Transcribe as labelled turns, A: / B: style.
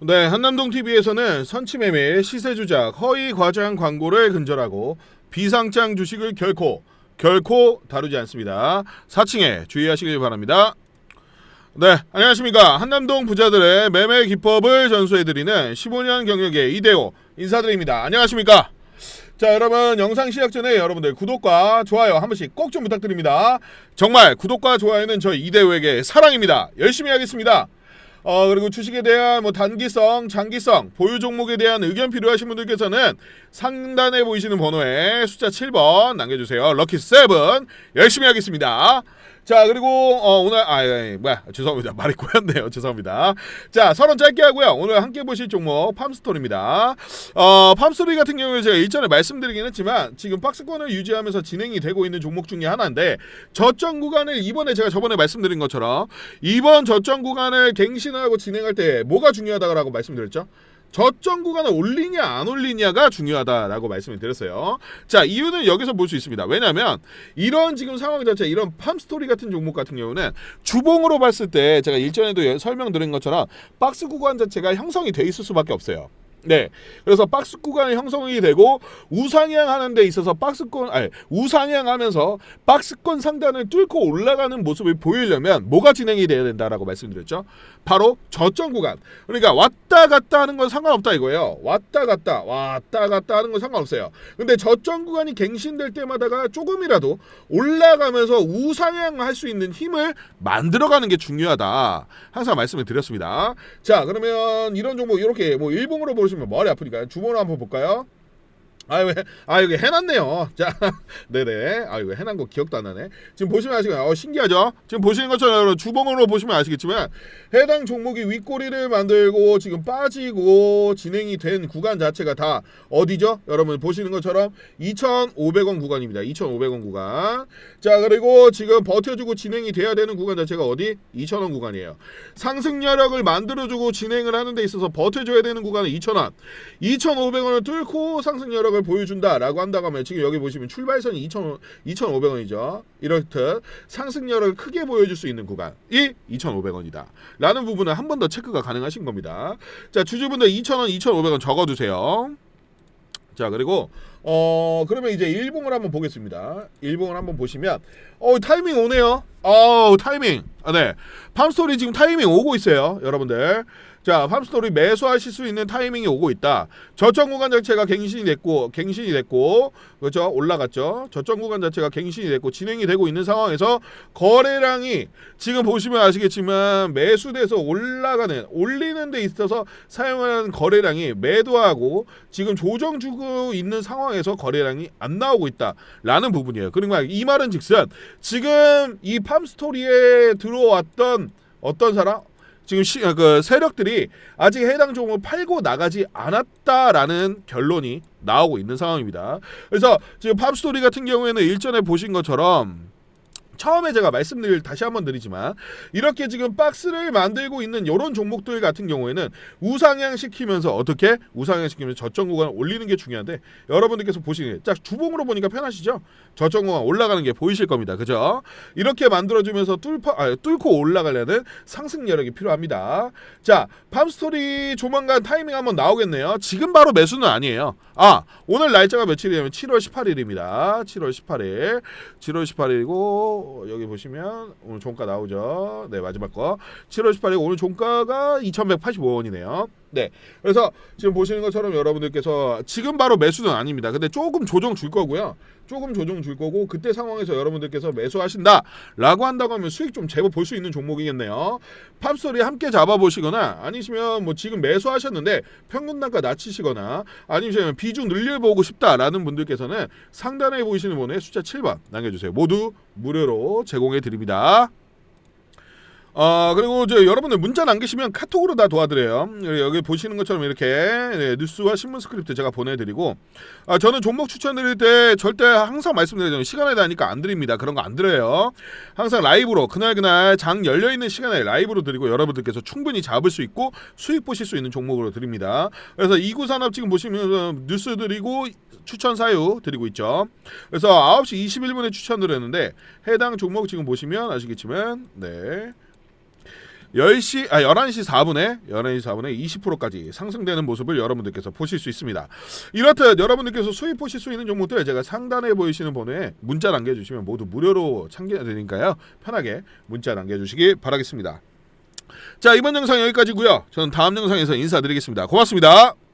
A: 네, 한남동 TV에서는 선취매매, 시세 조작, 허위 과장 광고를 근절하고 비상장 주식을 결코 결코 다루지 않습니다. 4층에 주의하시길 바랍니다. 네, 안녕하십니까. 한남동 부자들의 매매 기법을 전수해드리는 15년 경력의 이대호 인사드립니다. 안녕하십니까. 자, 여러분 영상 시작 전에 여러분들 구독과 좋아요 한 번씩 꼭 좀 부탁드립니다. 정말 구독과 좋아요는 저 이대호에게 사랑입니다. 열심히 하겠습니다. 어 그리고 주식에 대한 뭐 단기성, 장기성, 보유 종목에 대한 의견 필요하신 분들께서는 상단에 보이시는 번호에 숫자 7번 남겨주세요. 럭키 세븐 열심히 하겠습니다. 자 그리고 어, 오늘 아 예, 예, 뭐야. 죄송합니다. 말이 꼬였네요. 죄송합니다. 자 서론 짧게 하고요. 오늘 함께 보실 종목 팜스토리입니다. 어 팜스토리 같은 경우에 제가 일전에 말씀드리긴 했지만 지금 박스권을 유지하면서 진행이 되고 있는 종목 중에 하나인데 저점 구간을 이번에 제가 저번에 말씀드린 것처럼 이번 저점 구간을 갱신하고 진행할 때 뭐가 중요하다고 말씀드렸죠 저점 구간을 올리냐 안 올리냐가 중요하다라고 말씀을 드렸어요. 자 이유는 여기서 볼 수 있습니다. 왜냐하면 이런 지금 상황 자체 이런 팜스토리 같은 종목 같은 경우는 주봉으로 봤을 때 제가 일전에도 예- 설명드린 것처럼 박스 구간 자체가 형성이 돼 있을 수밖에 없어요. 네. 그래서 박스 구간이 형성이 되고 우상향 하는 데 있어서 박스권 아니 우상향 하면서 박스권 상단을 뚫고 올라가는 모습을 보이려면 뭐가 진행이 돼야 된다라고 말씀드렸죠. 바로 저점 구간. 그러니까 왔다 갔다 하는 건 상관없다 이거예요. 왔다 갔다 왔다 갔다 하는 건 상관없어요. 근데 저점 구간이 갱신될 때마다가 조금이라도 올라가면서 우상향 할 수 있는 힘을 만들어 가는 게 중요하다. 항상 말씀을 드렸습니다. 자 그러면 이런 종목 이렇게 뭐 일봉으로 보시면 머리 아프니까 주봉으로 한번 볼까요? 아, 왜, 아, 여기 해놨네요. 자, 네네. 아, 이거 해놓은 거 기억도 안 나네. 지금 보시면 아시겠어요? 어, 신기하죠? 지금 보시는 것처럼 주봉으로 보시면 아시겠지만, 해당 종목이 윗꼬리를 만들고 지금 빠지고 진행이 된 구간 자체가 다 어디죠? 여러분 보시는 것처럼 2,500원 구간입니다. 2,500원 구간. 자, 그리고 지금 버텨주고 진행이 돼야 되는 구간 자체가 어디? 2,000원 구간이에요. 상승 여력을 만들어주고 진행을 하는 데 있어서 버텨줘야 되는 구간은 2,000원. 2,500원을 뚫고 상승 여력을 보여준다라고 한다고 하면 지금 여기 보시면 출발선이 2,000, 2,500원이죠. 이렇듯 상승 여력을 크게 보여줄 수 있는 구간이 2,500원이다. 라는 부분은 한 번 더 체크가 가능하신 겁니다. 자, 주주분들 2,000원, 2,500원 적어두세요. 자, 그리고 어 그러면 이제 일봉을 한번 보겠습니다. 일봉을 한번 보시면 어 타이밍 오네요. 어 타이밍. 아, 네. 팜스토리 지금 타이밍 오고 있어요, 여러분들. 자, 팜스토리 매수하실 수 있는 타이밍이 오고 있다. 저점 구간 자체가 갱신이 됐고, 갱신이 됐고, 그렇죠? 올라갔죠. 저점 구간 자체가 갱신이 됐고 진행이 되고 있는 상황에서 거래량이 지금 보시면 아시겠지만 매수돼서 올라가는 올리는 데 있어서 사용하는 거래량이 매도하고 지금 조정 주고 있는 상황에서 거래량이 안 나오고 있다라는 부분이에요. 그러니까 이 말은 즉슨 지금 이 팜스토리에 들어왔던 어떤 사람 지금 시, 그 세력들이 아직 해당 종목을 팔고 나가지 않았다라는 결론이 나오고 있는 상황입니다. 그래서 지금 팝스토리 같은 경우에는 일전에 보신 것처럼 처음에 제가 말씀드릴 다시 한번 드리지만 이렇게 지금 박스를 만들고 있는 이런 종목들 같은 경우에는 우상향 시키면서 어떻게 우상향 시키면서 저점 구간을 올리는 게 중요한데 여러분들께서 보시는 딱 주봉으로 보니까 편하시죠? 저점 구간 올라가는 게 보이실 겁니다. 그죠? 이렇게 만들어주면서 뚫고 아, 뚫고 올라가려는 상승 여력이 필요합니다. 자, 팜스토리 조만간 타이밍 한번 나오겠네요. 지금 바로 매수는 아니에요. 아, 오늘 날짜가 며칠이냐면 7월 18일입니다. 7월 18일. 7월 18일이고 여기 보시면 오늘 종가 나오죠. 네, 마지막 거. 7월 18일 오늘 종가가 2,185원이네요. 네. 그래서 지금 보시는 것처럼 여러분들께서 지금 바로 매수는 아닙니다. 근데 조금 조정 줄 거고요. 조금 조정 줄 거고 그때 상황에서 여러분들께서 매수하신다라고 한다고 하면 수익 좀 제법 볼 수 있는 종목이겠네요. 팝소리 함께 잡아보시거나 아니시면 뭐 지금 매수하셨는데 평균 단가 낮추시거나 아니면 비중 늘려보고 싶다라는 분들께서는 상단에 보이시는 번호에 숫자 7번 남겨주세요. 모두 무료로 제공해 드립니다. 어 그리고 저 여러분들 문자 남기시면 카톡으로 다 도와드려요. 여기 보시는 것처럼 이렇게 네, 뉴스와 신문 스크립트 제가 보내드리고 아, 저는 종목 추천드릴 때 절대 항상 말씀드리잖아요. 시간에 다니까 안 드립니다. 그런 거 안 드려요. 항상 라이브로 그날 그날 장 열려 있는 시간에 라이브로 드리고 여러분들께서 충분히 잡을 수 있고 수익 보실 수 있는 종목으로 드립니다. 그래서 이구산업 지금 보시면 뉴스 드리고 추천 사유 드리고 있죠. 그래서 9시 21분에 추천드렸는데 해당 종목 지금 보시면 아시겠지만 네. 10시 아 11시 4분에 11시 4분에 20%까지 상승되는 모습을 여러분들께서 보실 수 있습니다. 이렇듯 여러분들께서 수입 보실 수 있는 종목들 제가 상단에 보이시는 번호에 문자 남겨 주시면 모두 무료로 참여 되니까요. 편하게 문자 남겨 주시기 바라겠습니다. 자, 이번 영상 여기까지고요. 저는 다음 영상에서 인사드리겠습니다. 고맙습니다.